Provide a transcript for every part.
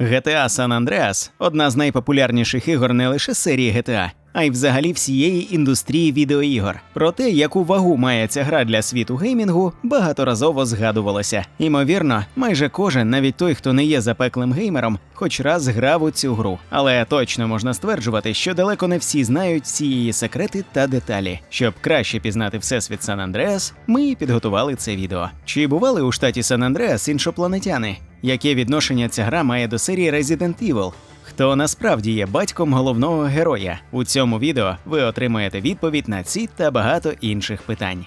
GTA San Andreas – одна з найпопулярніших ігор не лише серії GTA, а й взагалі всієї індустрії відеоігор. Про те, яку вагу має ця гра для світу геймінгу, багаторазово згадувалося. Ймовірно, майже кожен, навіть той, хто не є запеклим геймером, хоч раз грав у цю гру. Але точно можна стверджувати, що далеко не всі знають всі її секрети та деталі. Щоб краще пізнати всесвіт Сан Андреас, ми підготували це відео. Чи бували у штаті Сан Андреас іншопланетяни? Яке відношення ця гра має до серії Resident Evil? Хто насправді є батьком головного героя? У цьому відео ви отримаєте відповідь на ці та багато інших питань.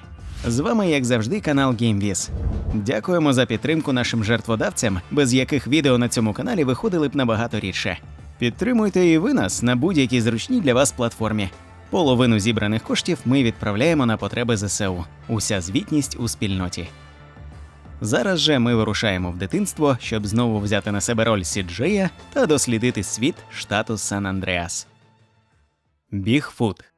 З вами, як завжди, канал GameViz. Дякуємо за підтримку нашим жертводавцям, без яких відео на цьому каналі виходили б набагато рідше. Підтримуйте і ви нас на будь-якій зручній для вас платформі. Половину зібраних коштів ми відправляємо на потреби ЗСУ. Уся звітність у спільноті. Зараз же ми вирушаємо в дитинство, щоб знову взяти на себе роль Сіджея та дослідити світ штату Сан Андреас. Бігфут.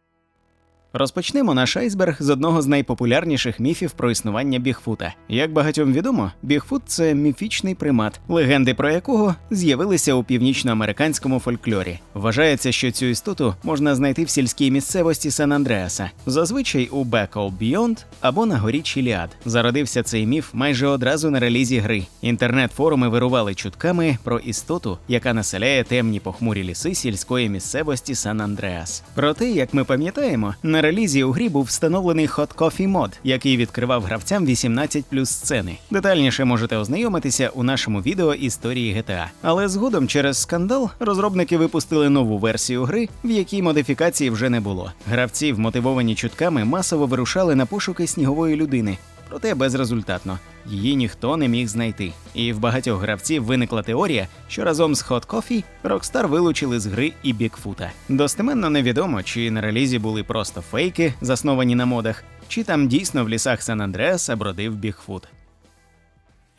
Розпочнемо наш айсберг з одного з найпопулярніших міфів про існування Бігфута. Як багатьом відомо, Бігфут це міфічний примат, легенди про якого з'явилися у північноамериканському фольклорі. Вважається, що цю істоту можна знайти в сільській місцевості Сан Андреаса, зазвичай у Беко Бійонд або на горі Чіліад. Зародився цей міф майже одразу на релізі гри. Інтернет-форуми вирували чутками про істоту, яка населяє темні похмурі ліси сільської місцевості Сан Андреас. Проте, як ми пам'ятаємо, на релізі у грі був встановлений Hot Coffee мод, який відкривав гравцям 18 плюс сцени. Детальніше можете ознайомитися у нашому відео історії GTA. Але згодом через скандал розробники випустили нову версію гри, в якій модифікації вже не було. Гравці, вмотивовані чутками, масово вирушали на пошуки снігової людини. Проте безрезультатно її ніхто не міг знайти. І в багатьох гравців виникла теорія, що разом з Hot Coffee Rockstar вилучили з гри і Бікфута. Достеменно невідомо, чи на релізі були просто фейки, засновані на модах, чи там дійсно в лісах Сан Андреаса бродив Бігфут.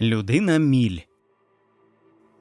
Людина Міль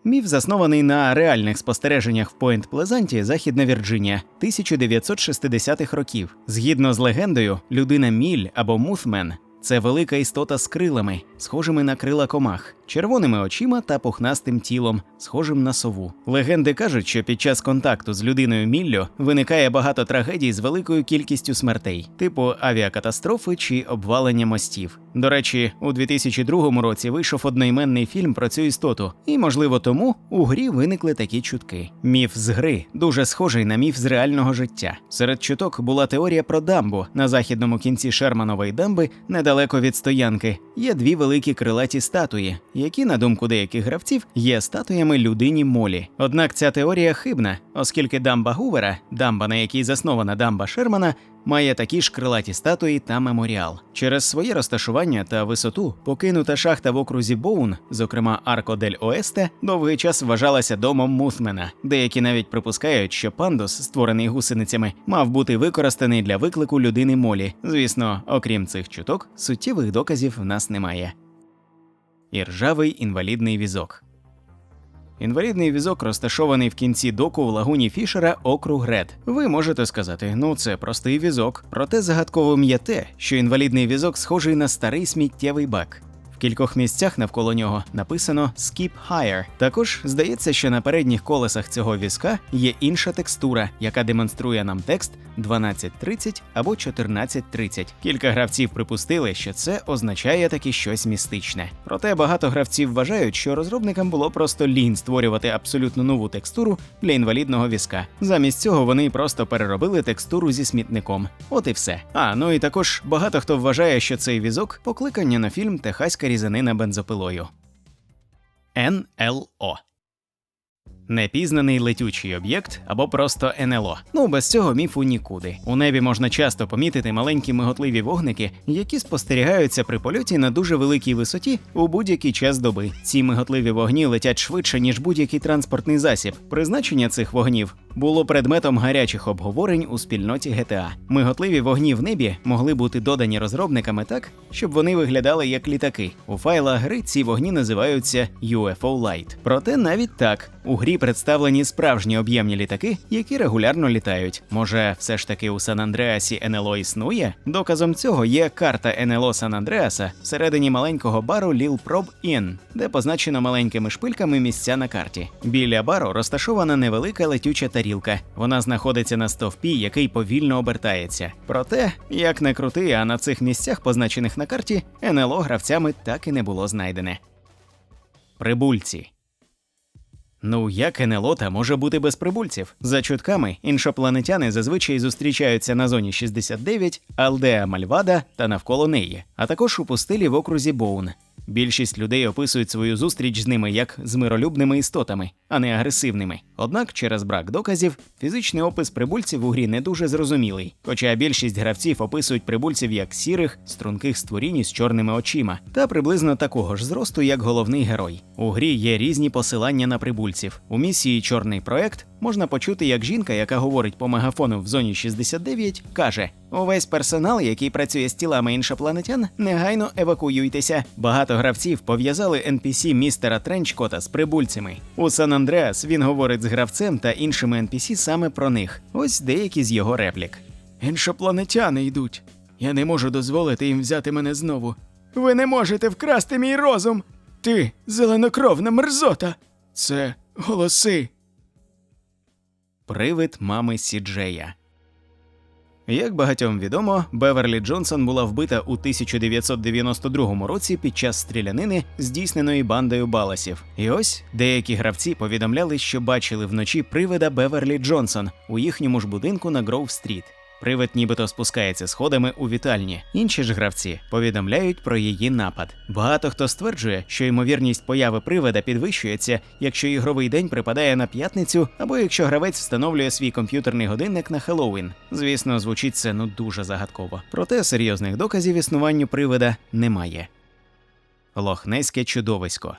Міф заснований на реальних спостереженнях в Пойнт Плезанті, Західна Вірджинія, 1960-х років. Згідно з легендою, людина Міль або Муthмен це велика істота з крилами, схожими на крила комах, червоними очима та пухнастим тілом, схожим на сову. Легенди кажуть, що під час контакту з людиною Міллю виникає багато трагедій з великою кількістю смертей, типу авіакатастрофи чи обвалення мостів. До речі, у 2002 році вийшов одноіменний фільм про цю істоту, і, можливо, тому у грі виникли такі чутки. Міф з гри дуже схожий на міф з реального життя. Серед чуток була теорія про дамбу на західному кінці Шерманової дамби, недалеко від стоянки. Є дві великі крилаті статуї, які, на думку деяких гравців, є статуями людині Молі. Однак ця теорія хибна, оскільки дамба Гувера, дамба, на якій заснована дамба Шермана, має такі ж крилаті статуї та меморіал. Через своє розташування та висоту покинута шахта в окрузі Боун, зокрема Арко дель Оесте, довгий час вважалася домом Муthмена. Деякі навіть припускають, що пандус, створений гусеницями, мав бути використаний для виклику людини Молі. Звісно, окрім цих чуток, суттєвих доказів в нас немає. Іржавий інвалідний візок. Інвалідний візок розташований в кінці доку в лагуні Фішера округ Ред. Ви можете сказати, ну це простий візок. Проте загадковим є те, що інвалідний візок схожий на старий сміттєвий бак. Кількох місцях навколо нього написано Skip Higher. Також здається, що на передніх колесах цього візка є інша текстура, яка демонструє нам текст 1230 або 1430. Кілька гравців припустили, що це означає таки щось містичне. Проте багато гравців вважають, що розробникам було просто лінь створювати абсолютно нову текстуру для інвалідного візка. Замість цього вони просто переробили текстуру зі смітником. От і все. А ну і також багато хто вважає, що цей візок покликання на фільм Техаська різанина бензопилою. НЛО Непізнаний летючий об'єкт або просто НЛО. Ну без цього міфу нікуди. У небі можна часто помітити маленькі миготливі вогники, які спостерігаються при польоті на дуже великій висоті у будь-який час доби. Ці миготливі вогні летять швидше ніж будь-який транспортний засіб. Призначення цих вогнів було предметом гарячих обговорень у спільноті GTA. Миготливі вогні в небі могли бути додані розробниками так, щоб вони виглядали як літаки. У файлах гри ці вогні називаються UFO Light. Проте навіть так у грі представлені справжні об'ємні літаки, які регулярно літають. Може, все ж таки у Сан-Андреасі НЛО існує? Доказом цього є карта НЛО Сан-Андреаса всередині маленького бару Lil Prob Inn, де позначено маленькими шпильками місця на карті. Біля бару розташована невелика летюча тарілка. Вона знаходиться на стовпі, який повільно обертається. Проте, як не крути, а на цих місцях, позначених на карті, НЛО гравцями так і не було знайдене. Прибульці. Ну, як НЛО та може бути без прибульців? За чутками, іншопланетяни зазвичай зустрічаються на зоні 69, Алдеа Мальвада та навколо неї, а також у пустелі в окрузі Боун. Більшість людей описують свою зустріч з ними як з миролюбними істотами, а не агресивними. Однак, через брак доказів, фізичний опис прибульців у грі не дуже зрозумілий. Хоча більшість гравців описують прибульців як сірих, струнких створінь із чорними очима, та приблизно такого ж зросту, як головний герой. У грі є різні посилання на прибульців. У місії Чорний проект можна почути, як жінка, яка говорить по мегафону в зоні 69, каже: Увесь персонал, який працює з тілами іншопланетян, негайно евакуюйтеся. Багато гравців пов'язали NPC містера Тренчкота з прибульцями. У Сан Андреас він говорить з гравцем та іншими NPC саме про них. Ось деякі з його реплік. Іншопланетяни йдуть. Я не можу дозволити їм взяти мене знову. Ви не можете вкрасти мій розум. Ти зеленокровна мерзота. Це голоси. Привид мами Сіджея. Як багатьом відомо, Беверлі Джонсон була вбита у 1992 році під час стрілянини, здійсненої бандою Баласів. І ось деякі гравці повідомляли, що бачили вночі привида Беверлі Джонсон у їхньому ж будинку на Гроув-стріт. Привид нібито спускається сходами у вітальні. Інші ж гравці повідомляють про її напад. Багато хто стверджує, що ймовірність появи привида підвищується, якщо ігровий день припадає на п'ятницю, або якщо гравець встановлює свій комп'ютерний годинник на Хеллоуін. Звісно, звучить це ну дуже загадково. Проте серйозних доказів існуванню привида немає. Лохнеське чудовисько.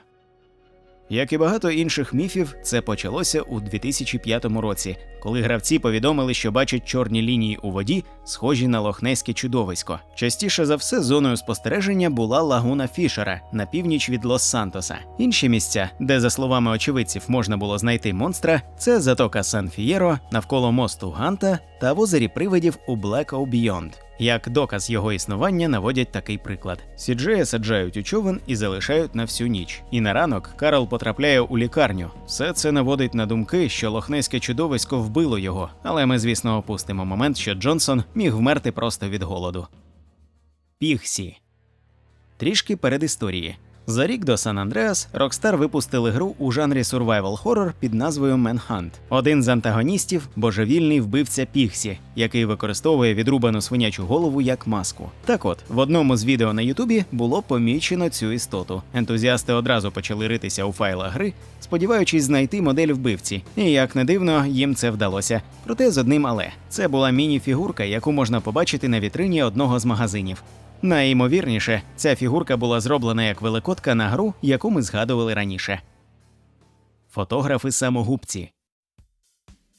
Як і багато інших міфів, це почалося у 2005 році, коли гравці повідомили, що бачать чорні лінії у воді, схожі на лохнеське чудовисько. Частіше за все, зоною спостереження була лагуна Фішера на північ від Лос-Сантоса. Інші місця, де, за словами очевидців, можна було знайти монстра, це затока Сан-Фієро, навколо мосту Ганта та в озері привидів у Black O Beyond. Як доказ його існування наводять такий приклад: Сіджея саджають у човен і залишають на всю ніч. І на ранок Карл потрапляє у лікарню. Все це наводить на думки, що лохнеське чудовисько вбило його, але ми, звісно, опустимо момент, що Джонсон міг вмерти просто від голоду. Піхсі трішки перед історії. За рік до Сан Андреас Rockstar випустили гру у жанрі survival horror під назвою Manhunt. Один з антагоністів божевільний вбивця Піхсі, який використовує відрубану свинячу голову як маску. Так от, в одному з відео на Ютубі було помічено цю істоту. Ентузіасти одразу почали ритися у файлах гри, сподіваючись знайти модель вбивці. І як не дивно, їм це вдалося. Проте з одним але це була міні-фігурка, яку можна побачити на вітрині одного з магазинів. Найімовірніше, ця фігурка була зроблена як великодка на гру, яку ми згадували раніше. Фотографи самогубці.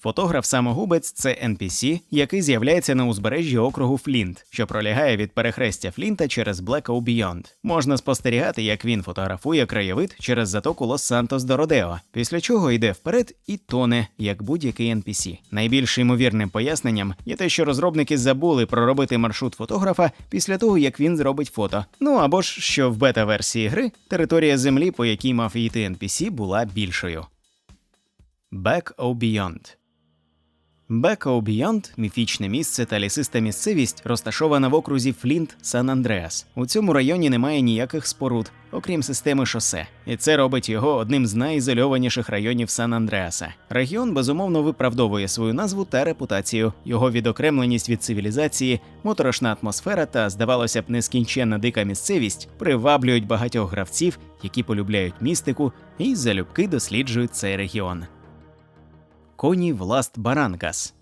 Фотограф-самогубець це NPC, який з'являється на узбережжі округу Флінт, що пролягає від перехрестя Флінта через Black Beyond. Можна спостерігати, як він фотографує краєвид через затоку Лос-Сантос до Родео, після чого йде вперед і тоне, як будь-який NPC. Найбільш ймовірним поясненням є те, що розробники забули проробити маршрут фотографа після того, як він зробить фото. Ну або ж що в бета-версії гри територія землі, по якій мав йти NPC, була більшою. Back O Beyond Беко Beyond – міфічне місце та лісиста місцевість, розташована в окрузі Флінт Сан Андреас. У цьому районі немає ніяких споруд, окрім системи шосе, і це робить його одним з найізольованіших районів Сан Андреаса. Регіон безумовно виправдовує свою назву та репутацію. Його відокремленість від цивілізації, моторошна атмосфера та, здавалося б, нескінченна дика місцевість приваблюють багатьох гравців, які полюбляють містику і залюбки досліджують цей регіон. Коні Власт Баранкас.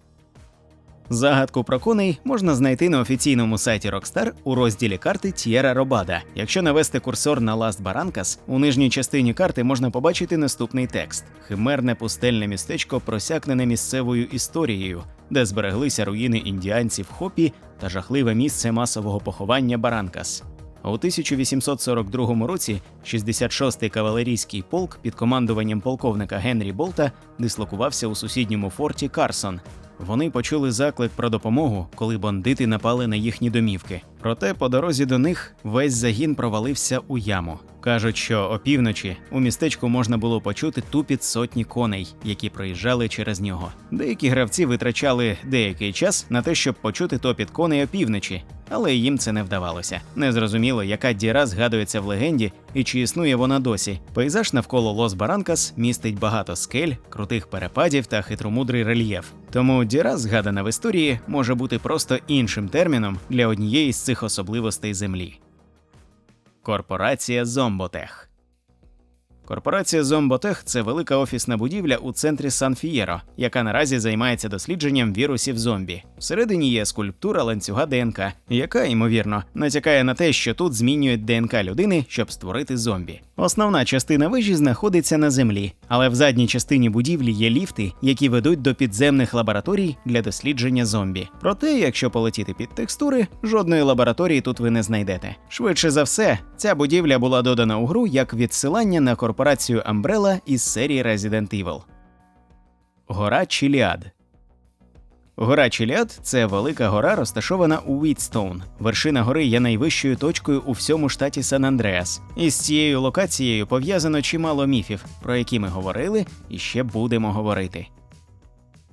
Загадку про коней можна знайти на офіційному сайті Rockstar у розділі карти Т'єра Робада. Якщо навести курсор на Ласт Баранкас, у нижній частині карти можна побачити наступний текст: химерне пустельне містечко, просякнене місцевою історією, де збереглися руїни індіанців Хопі та жахливе місце масового поховання Баранкас. А у 1842 році 66-й кавалерійський полк під командуванням полковника Генрі Болта дислокувався у сусідньому форті Карсон. Вони почули заклик про допомогу, коли бандити напали на їхні домівки. Проте по дорозі до них весь загін провалився у яму. Кажуть, що опівночі у містечку можна було почути тупіт сотні коней, які проїжджали через нього. Деякі гравці витрачали деякий час на те, щоб почути топіт коней опівночі, але їм це не вдавалося. Незрозуміло, яка діра згадується в легенді і чи існує вона досі. Пейзаж навколо Лос Баранкас містить багато скель, крутих перепадів та хитромудрий рельєф. Тому діра, згадана в історії, може бути просто іншим терміном для однієї з цих особливостей землі. Корпорація Зомботех. Корпорація Зомботех це велика офісна будівля у центрі Сан-Фієро, яка наразі займається дослідженням вірусів зомбі. Всередині є скульптура ланцюга ДНК, яка, ймовірно, натякає на те, що тут змінюють ДНК людини, щоб створити зомбі. Основна частина вежі знаходиться на землі, але в задній частині будівлі є ліфти, які ведуть до підземних лабораторій для дослідження зомбі. Проте, якщо полетіти під текстури, жодної лабораторії тут ви не знайдете. Швидше за все, ця будівля була додана у гру як відсилання на корпорацію Umbrella із серії Resident Evil. Гора Чіліад Гора Чіліад це велика гора, розташована у Вітстоун. Вершина гори є найвищою точкою у всьому штаті Сан-Андреас. Із цією локацією пов'язано чимало міфів, про які ми говорили і ще будемо говорити.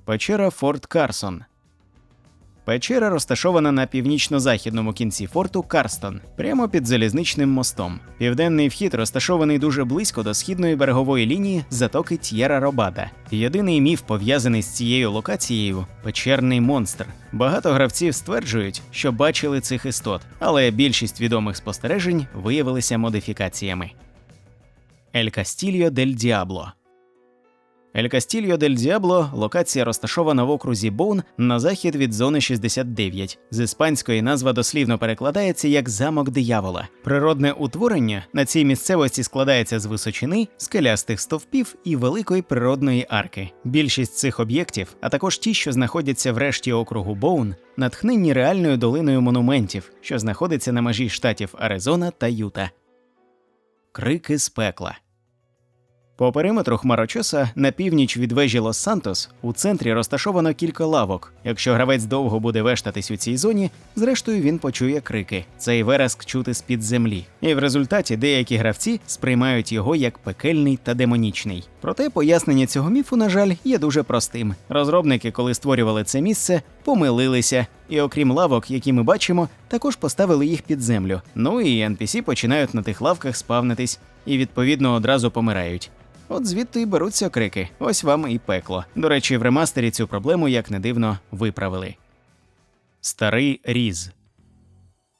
Печера Форт Карсон. Печера розташована на північно-західному кінці форту Карстон, прямо під залізничним мостом. Південний вхід розташований дуже близько до східної берегової лінії затоки Т'єра Робада. Єдиний міф, пов'язаний з цією локацією печерний монстр. Багато гравців стверджують, що бачили цих істот, але більшість відомих спостережень виявилися модифікаціями. Ель Кастільо дель Діабло Ель Кастільо дель Діабло локація розташована в окрузі Боун на захід від зони 69. З іспанської назва дослівно перекладається як замок диявола. Природне утворення на цій місцевості складається з височини, скелястих стовпів і великої природної арки. Більшість цих об'єктів, а також ті, що знаходяться в решті округу Боун, натхненні реальною долиною монументів, що знаходиться на межі штатів Аризона та Юта. Крики з пекла. По периметру хмарочоса на північ від вежі Лос-Сантос у центрі розташовано кілька лавок. Якщо гравець довго буде вештатись у цій зоні, зрештою він почує крики. Цей вереск чути з-під землі. І в результаті деякі гравці сприймають його як пекельний та демонічний. Проте пояснення цього міфу, на жаль, є дуже простим. Розробники, коли створювали це місце, помилилися. І окрім лавок, які ми бачимо, також поставили їх під землю. Ну і NPC починають на тих лавках спавнитись і відповідно одразу помирають. От звідти й беруться крики. Ось вам і пекло. До речі, в ремастері цю проблему, як не дивно, виправили. Старий Різ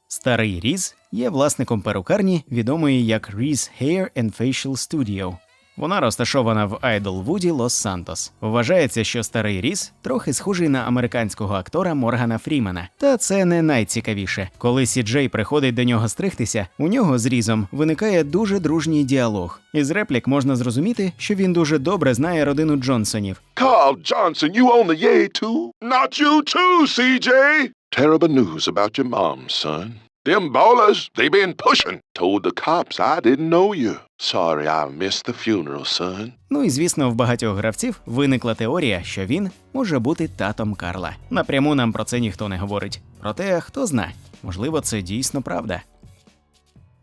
Старий Різ є власником перукарні, відомої як Різ Hair and Facial Studio. Вона розташована в Айдлвуді, Лос-Сантос. Вважається, що старий Ріс трохи схожий на американського актора Моргана Фрімена. Та це не найцікавіше. Коли Сі-Джей приходить до нього стригтися, у нього з Різом виникає дуже дружній діалог. Із реплік можна зрозуміти, що він дуже добре знає родину Джонсонів. Carl Johnson, you own the yay too? Not you too, CJ. Terrible news about your mom, son. Them ballers, they been pushing. Told the cops I didn't know you. Sorry I missed the funeral, son. Ну і звісно, в багатьох гравців виникла теорія, що він може бути татом Карла. Напряму нам про це ніхто не говорить. Проте хто зна, можливо, це дійсно правда.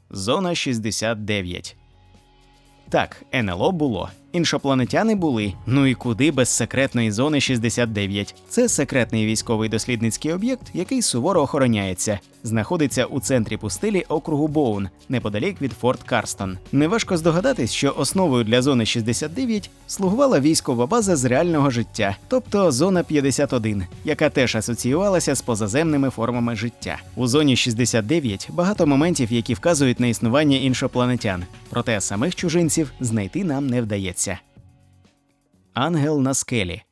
Зона 69. Так, НЛО було. Іншопланетяни були. Ну і куди без секретної зони 69. Це секретний військовий дослідницький об'єкт, який суворо охороняється. Знаходиться у центрі пустелі округу Боун, неподалік від Форт Карстон. Неважко здогадатись, що основою для зони 69 слугувала військова база з реального життя, тобто зона 51, яка теж асоціювалася з позаземними формами життя. У зоні 69 багато моментів, які вказують на існування іншопланетян, проте самих чужинців знайти нам не вдається. Ангел на скелі.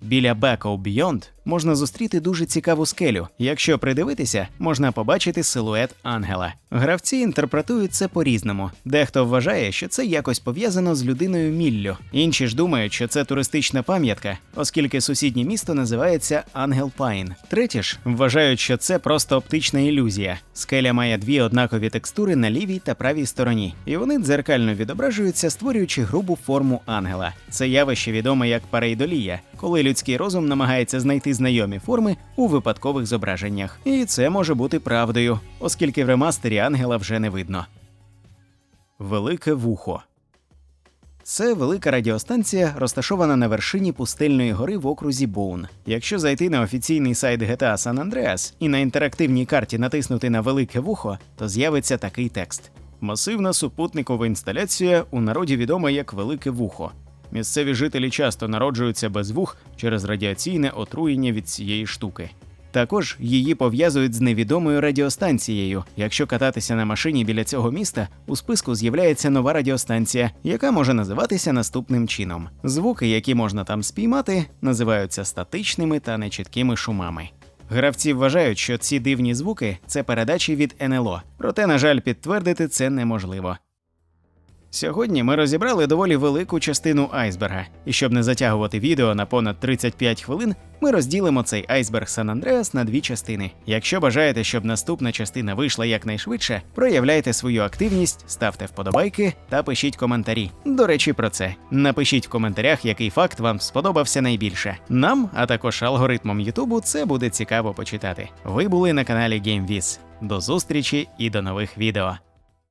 Біля Back of Beyond можна зустріти дуже цікаву скелю. Якщо придивитися, можна побачити силует ангела. Гравці інтерпретують це по-різному. Дехто вважає, що це якось пов'язано з людиною Міллю. Інші ж думають, що це туристична пам'ятка, оскільки сусіднє місто називається Ангел Пайн. Треті ж вважають, що це просто оптична ілюзія. Скеля має дві однакові текстури на лівій та правій стороні, і вони дзеркально відображуються, створюючи грубу форму ангела. Це явище відоме як парейдолія, коли людський розум намагається знайти знайомі форми у випадкових зображеннях. І це може бути правдою, оскільки в ремастері ангела вже не видно. Велике вухо. Це велика радіостанція, розташована на вершині пустельної гори в окрузі Боун. Якщо зайти на офіційний сайт GTA San Andreas і на інтерактивній карті натиснути на велике вухо, то з'явиться такий текст: масивна супутникова інсталяція у народі відома як Велике Вухо. Місцеві жителі часто народжуються без вух через радіаційне отруєння від цієї штуки. Також її пов'язують з невідомою радіостанцією. Якщо кататися на машині біля цього міста, у списку з'являється нова радіостанція, яка може називатися наступним чином. Звуки, які можна там спіймати, називаються статичними та нечіткими шумами. Гравці вважають, що ці дивні звуки це передачі від НЛО, проте, на жаль, підтвердити це неможливо. Сьогодні ми розібрали доволі велику частину айсберга, і щоб не затягувати відео на понад 35 хвилин, ми розділимо цей айсберг Сан Андреас на дві частини. Якщо бажаєте, щоб наступна частина вийшла якнайшвидше, проявляйте свою активність, ставте вподобайки та пишіть коментарі. До речі, про це напишіть в коментарях, який факт вам сподобався найбільше. Нам, а також алгоритмам Ютубу, це буде цікаво почитати. Ви були на каналі GameViz. До зустрічі і до нових відео.